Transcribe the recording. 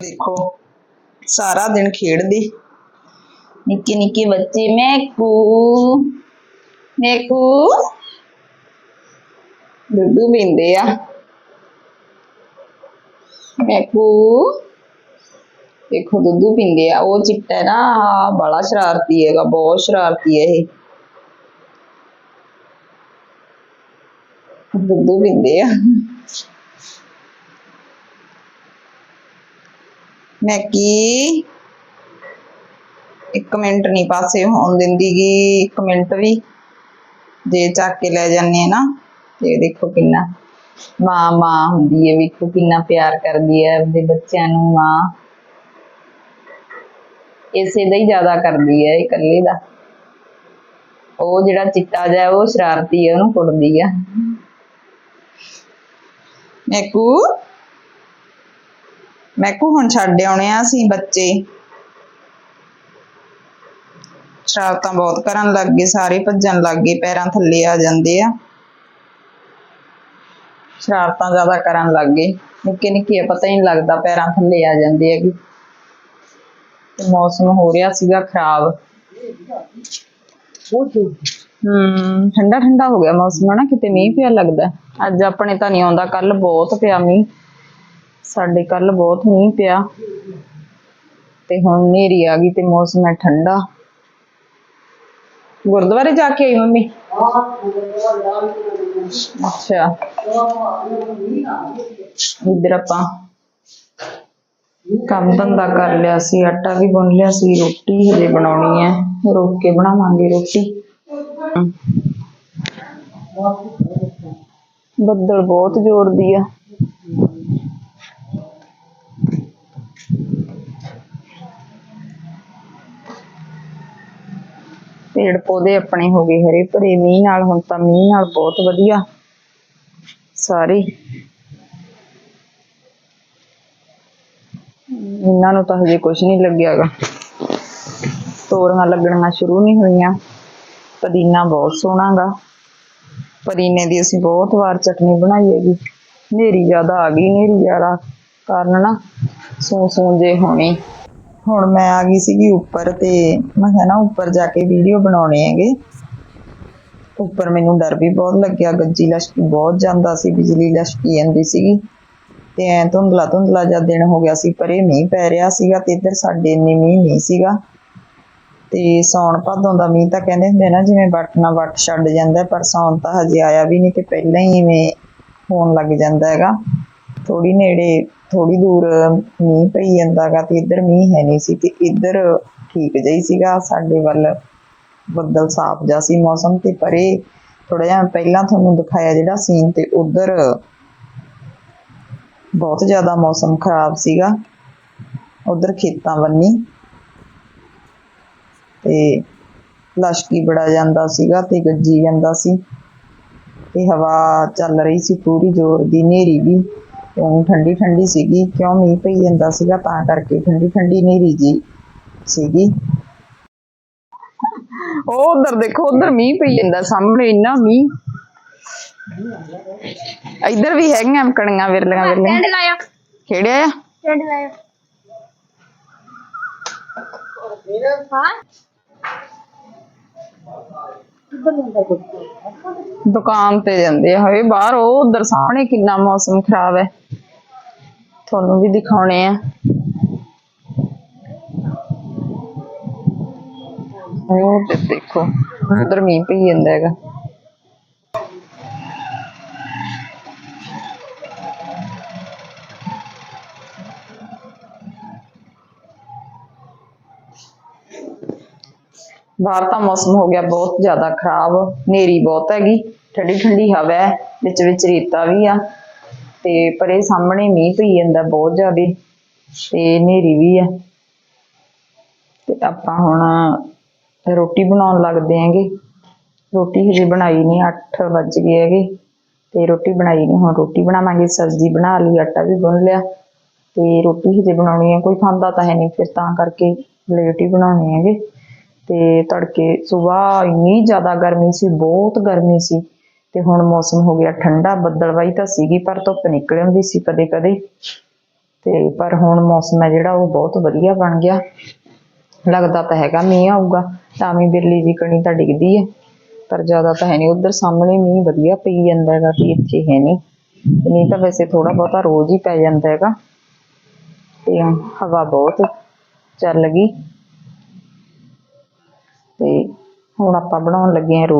ਦੇਖੋ ਸਾਰਾ ਦਿਨ ਖੇਡਦੀ ਨਿੱਕੇ ਨਿੱਕੇ ਬੱਚੇ ਮੈਕੂ ਮੈਕੂ ਦੁੱਧੂ ਪੀਂਦੇ ਆ ਮੈਕੂ ਦੇਖੋ ਦੁੱਧੂ ਪੀਂਦੇ ਆ ਉਹ ਚਿੱਟਾ ਹੈ ਨਾ ਆਹ ਬੜਾ ਸ਼ਰਾਰਤੀ ਹੈਗਾ ਬਹੁਤ ਸ਼ਰਾਰਤੀ ਹੈ ਇਹ ਦੁੱਧੂ ਪੀਂਦੇ ਆ ਮੈਕੀ ਇੱਕ ਮਿੰਟ ਨਹੀਂ ਪਾਸੇ ਹੋਣ ਦਿੰਦੀਗੀ ਇੱਕ ਮਿੰਟ ਵੀ। ਜੇ ਚੱਕ ਕੇ ਲੈ ਜਾਂਦੇ ਆ ਨਾ ਤੇ ਦੇਖੋ ਕਿੰਨਾ ਮਾਂ ਮਾਂ ਹੁੰਦੀ ਹੈ ਵੇਖੋ ਕਿੰਨਾ ਪਿਆਰ ਕਰਦੀ ਹੈ ਆਪਣੇ ਬੱਚਿਆਂ ਨੂੰ ਮਾਂ। ਇਸੇ ਦਾ ਹੀ ਜ਼ਿਆਦਾ ਕਰਦੀ ਹੈ ਇਕੱਲੇ ਦਾ। ਉਹ ਜਿਹੜਾ ਚਿੱਟਾ ਜਿਹਾ ਉਹ ਸ਼ਰਾਰਤੀ ਹੈ ਉਹਨੂੰ ਕੁੱਟਦੀ ਆ। ਮੈਕੂ। ਮੈਂ ਮੈਕੂ ਹੁਣ ਛੱਡ ਆਉਣੇ ਆ ਅਸੀਂ ਬੱਚੇ। ਸ਼ਰਾਰਤਾਂ ਬਹੁਤ ਕਰਨ ਲੱਗ ਗਏ ਸਾਰੇ ਭੱਜਣ ਲੱਗ ਗਏ, ਪੈਰਾਂ ਥੱਲੇ ਆ ਜਾਂਦੇ ਆ। ਸ਼ਰਾਰਤਾਂ ਜ਼ਿਆਦਾ ਕਰਨ ਲੱਗ ਗਏ। ਨਿੱਕੇ ਨਿੱਕੇ ਪਤਾ ਹੀ ਨਹੀਂ ਲੱਗਦਾ ਪੈਰਾਂ ਥੱਲੇ ਆ ਜਾਂਦੇ ਹੈਗੇ। ਤੇ ਮੌਸਮ ਹੋ ਰਿਹਾ ਸੀਗਾ ਖਰਾਬ। ਹੂੰ ਠੰਡਾ ਠੰਡਾ ਹੋ ਗਿਆ ਮੌਸਮ ਨਾ ਕਿਤੇ ਮੀਂਹ ਪਿਆ ਲੱਗਦਾ। ਅੱਜ ਆਪਣੇ ਤਾਂ ਨਹੀਂ ਆਉਂਦਾ ਕੱਲ ਬਹੁਤ ਪਿਆ ਮੀਂਹ। ਸਾਡੇ ਕੱਲ ਬਹੁਤ ਮੀਂਹ ਪਿਆ ਤੇ ਹੁਣ ਹਨੇਰੀ ਆ ਗਈ ਤੇ ਮੌਸਮ ਹੈ ਠੰਡਾ। ਗੁਰਦੁਆਰੇ ਜਾ ਕੇ ਆਈ ਮੰਮੀ? ਅੱਛਾ। ਇੱਧਰ ਆਪਾਂ ਕੰਮ ਧੰਦਾ ਕਰ ਲਿਆ ਸੀ, ਆਟਾ ਵੀ ਗੁੰਨ ਲਿਆ ਸੀ, ਰੋਟੀ ਹਜੇ ਬਣਾਉਣੀ ਹੈ, ਰੋਕ ਕੇ ਬਣਾਵਾਂਗੇ ਰੋਟੀ। ਬੱਦਲ ਬਹੁਤ ਜ਼ੋਰ ਦੀ ਆ। ਪੇੜ ਪੌਦੇ ਆਪਣੇ ਹੋ ਗਏ ਹਰੇ ਭਰੇ, ਮੀਂਹ ਨਾਲ ਹੁਣ ਤਾਂ ਮੀਂਹ ਨਾਲ ਬਹੁਤ ਵਧੀਆ। ਸਾਰੇ। ਇਹਨਾਂ ਨੂੰ ਤਾਂ ਹਜੇ ਕੁਝ ਨਹੀਂ ਲੱਗਿਆਗਾ। ਤੋਰੀਆਂ ਲੱਗਣੀਆਂ ਸ਼ੁਰੂ ਨਹੀਂ ਹੋਈਆਂ। ਪੁਦੀਨਾ ਬਹੁਤ ਸੋਹਣਾ ਗਾ ਪੁਦੀਨੇ ਦੀ ਅਸੀਂ ਬਹੁਤ ਵਾਰ ਚਟਨੀ ਬਣਾਈ ਹੈਗੀ। ਹਨੇਰੀ ਜ਼ਿਆਦਾ ਆ ਗਈ ਹਨੇਰੀ ਜ਼ਿਆਦਾ ਕਾਰਨ ਨਾ ਸੂ ਸੂ ਜੇ ਹੋਣੀ। ਹੁਣ ਮੈਂ ਆ ਗਈ ਸੀਗੀ ਉੱਪਰ ਤੇ ਮੈਂ ਕਿਹਾ ਨਾ ਉੱਪਰ ਜਾ ਕੇ ਵੀਡੀਓ ਬਣਾਉਣੇ ਹੈਗੇ। ਉੱਪਰ ਮੈਨੂੰ ਡਰ ਵੀ ਬਹੁਤ ਲੱਗਿਆ, ਗੱਜੀ ਲਸ਼ਕੀ ਬਹੁਤ ਜਾਂਦਾ ਸੀ, ਬਿਜਲੀ ਲਸ਼ਕੀ ਜਾਂਦੀ ਸੀਗੀ। ਤੇ ਐ ਧੁੰਦਲਾ ਧੁੰਦਲਾ ਜਿਹਾ ਦਿਨ ਹੋ ਗਿਆ ਸੀ, ਪਰ ਇਹ ਮੀਂਹ ਪੈ ਰਿਹਾ ਸੀਗਾ ਤੇ ਇੱਧਰ ਸਾਡੇ ਇੰਨੇ ਮੀਂਹ ਨਹੀਂ ਸੀਗਾ। ਤੇ ਸੌਣ ਭਾਦੋਂ ਦਾ ਮੀਂਹ ਤਾਂ ਕਹਿੰਦੇ ਹੁੰਦੇ ਨਾ, ਜਿਵੇਂ ਵੱਟ ਨਾ ਵੱਟ ਛੱਡ ਜਾਂਦਾ, ਪਰ ਸੌਣ ਤਾਂ ਹਜੇ ਆਇਆ ਵੀ ਨਹੀਂ ਤੇ ਪਹਿਲਾਂ ਹੀ ਇਵੇਂ ਹੋਣ ਲੱਗ ਜਾਂਦਾ ਹੈਗਾ। ਥੋੜੀ ਨੇੜੇ ਥੋੜੀ ਦੂਰ ਮੀਂਹ ਪਈ ਜਾਂਦਾਗਾ ਤੇ ਇੱਧਰ ਮੀਂਹ ਹੈ ਨਹੀਂ ਸੀ ਤੇ ਇੱਧਰ ਠੀਕ ਜਿਹੀ ਸੀਗਾ, ਸਾਡੇ ਵੱਲ ਬੱਦਲ ਸਾਫ਼ ਜਿਹਾ ਸੀ ਮੌਸਮ ਤੇ ਪਰੇ ਥੋੜਾ ਜਿਹਾ ਪਹਿਲਾਂ ਤੁਹਾਨੂੰ ਦਿਖਾਇਆ ਜਿਹੜਾ ਸੀਨ ਤੇ ਉਧਰ ਬਹੁਤ ਜ਼ਿਆਦਾ ਮੌਸਮ ਖਰਾਬ ਸੀਗਾ, ਉਧਰ ਖੇਤਾਂ ਬੰਨੀ ਤੇ ਲਸ਼ਕੀ ਬੜਾ ਜਾਂਦਾ ਸੀਗਾ ਤੇ ਗੱਜੀ ਜਾਂਦਾ ਸੀ ਤੇ ਹਵਾ ਚੱਲ ਰਹੀ ਸੀ ਪੂਰੀ ਜ਼ੋਰ ਦੀ, ਹਨੇਰੀ ਵੀ ਤੇ ਠੰਡੀ ਠੰਡੀ ਸੀਗੀ। ਕਿਉਂ ਮੀਂਹ ਪਈ ਜਾਂਦਾ ਸੀਗਾ? ਤਾਂ ਕਰਕੇ ਠੰਡੀ ਠੰਡੀ ਹਨੇਰੀ ਜੀ ਸੀਗੀ। ਉਹ ਉਧਰ ਦੇਖੋ ਉਧਰ ਮੀਂਹ ਪਈ ਜਾਂਦਾ ਸਾਹਮਣੇ ਇੰਨਾ ਮੀਂਹ। ਇੱਧਰ ਵੀ ਹੈਗੀਆਂ ਕਣੀਆਂ ਵਿਰਲੀਆਂ ਵਿਰਲੀਆਂ। ਟੈਂਡ ਲਾਇਆ ਖੇੜਿਆ ਆ? ਟੈਂਡ ਲਾਇਆ ਦੁਕਾਨ ਤੇ ਜਾਂਦੇ ਆ। ਹੋਏ ਬਾਹਰ ਉਹ ਉਧਰ ਸਾਹਮਣੇ ਕਿੰਨਾ ਮੌਸਮ ਖਰਾਬ ਹੈ। ਤੁਹਾਨੂੰ ਵੀ ਦਿਖਾਉਣੇ ਆ। ਉਹ ਤੇ ਦੇਖੋ, ਉਧਰ ਮੀਂਹ ਪਈ ਜਾਂਦਾ ਹੈਗਾ। ਬਾਹਰ ਤਾਂ ਮੌਸਮ ਹੋ ਗਿਆ ਬਹੁਤ ਜ਼ਿਆਦਾ ਖਰਾਬ, ਹਨੇਰੀ ਬਹੁਤ ਹੈਗੀ ਠੰਡੀ ਠੰਡੀ ਹਵਾ ਹੈ, ਵਿੱਚ ਵਿੱਚ ਰੇਤਾ ਵੀ ਆ। ਤੇ ਪਰੇ ਸਾਹਮਣੇ ਮੀਂਹ ਪਈ ਜਾਂਦਾ ਬਹੁਤ ਜ਼ਿਆਦਾ ਤੇ ਹਨੇਰੀ ਵੀ ਆ। ਤੇ ਆਪਾਂ ਹੁਣ ਰੋਟੀ ਬਣਾਉਣ ਲੱਗਦੇ ਆਂਗੇ ਰੋਟੀ ਹਜੇ ਬਣਾਈ ਨਹੀਂ 8 ਵੱਜ ਗਏ ਹੈਗੇ। ਤੇ ਰੋਟੀ ਬਣਾਈ ਨਹੀਂ, ਹੁਣ ਰੋਟੀ ਬਣਾਵਾਂਗੇ, ਸਬਜ਼ੀ ਬਣਾ ਲਈ, ਆਟਾ ਵੀ ਗੁੰਨ ਲਿਆ। ਤੇ ਰੋਟੀ ਹਜੇ ਬਣਾਉਣੀ ਹੈ ਕੋਈ ਖਾਂਦਾ ਤਾਂ ਹੈ ਨਹੀਂ, ਫਿਰ ਤਾਂ ਕਰਕੇ ਲੇਟ ਹੀ ਬਣਾਉਣੇ ਹੈਗੇ। ਤੇ ਤੜਕੇ ਸਵੇਰ ਇੰਨੀ ਜ਼ਿਆਦਾ ਗਰਮੀ ਸੀ, ਬਹੁਤ ਗਰਮੀ ਸੀ। ਤੇ ਹੁਣ ਮੌਸਮ ਹੋ ਗਿਆ ਠੰਡਾ ਬੱਦਲਵਾਈ ਤਾਂ ਸੀਗੀ, ਪਰ ਧੁੱਪ ਨਿਕਲ ਆਉਂਦੀ ਸੀ ਕਦੇ ਕਦੇ। ਤੇ ਪਰ ਹੁਣ ਮੌਸਮ ਹੈ ਜਿਹੜਾ, ਉਹ ਬਹੁਤ ਵਧੀਆ ਬਣ ਗਿਆ। ਲੱਗਦਾ ਤਾਂ ਹੈਗਾ ਮੀਂਹ ਆਊਗਾ, ਤਾਂ ਵੀ ਬਿਰਲੀ ਜੀ ਕਣੀ ਤਾਂ ਡਿੱਗਦੀ ਹੈ। ਪਰ ਜ਼ਿਆਦਾ ਤਾਂ ਹੈ ਨਹੀਂ, ਉਧਰ ਸਾਹਮਣੇ ਮੀਂਹ ਵਧੀਆ ਪਈ ਜਾਂਦਾ ਹੈਗਾ ਤੇ ਇੱਥੇ ਹੈ ਨਹੀਂ। ਤੇ ਨਹੀਂ ਤਾਂ ਵੈਸੇ ਥੋੜਾ ਬਹੁਤਾ ਰੋਜ਼ ਹੀ ਪੈ ਜਾਂਦਾ ਹੈਗਾ। ਤੇ ਹਵਾ ਬਹੁਤ ਚੱਲ ਗਈ। ਤੇ ਹੁਣ ਆਪਾਂ ਬਣਾਉਣ ਲੱਗੇ ਹਾਂ ਰੋਟੀ।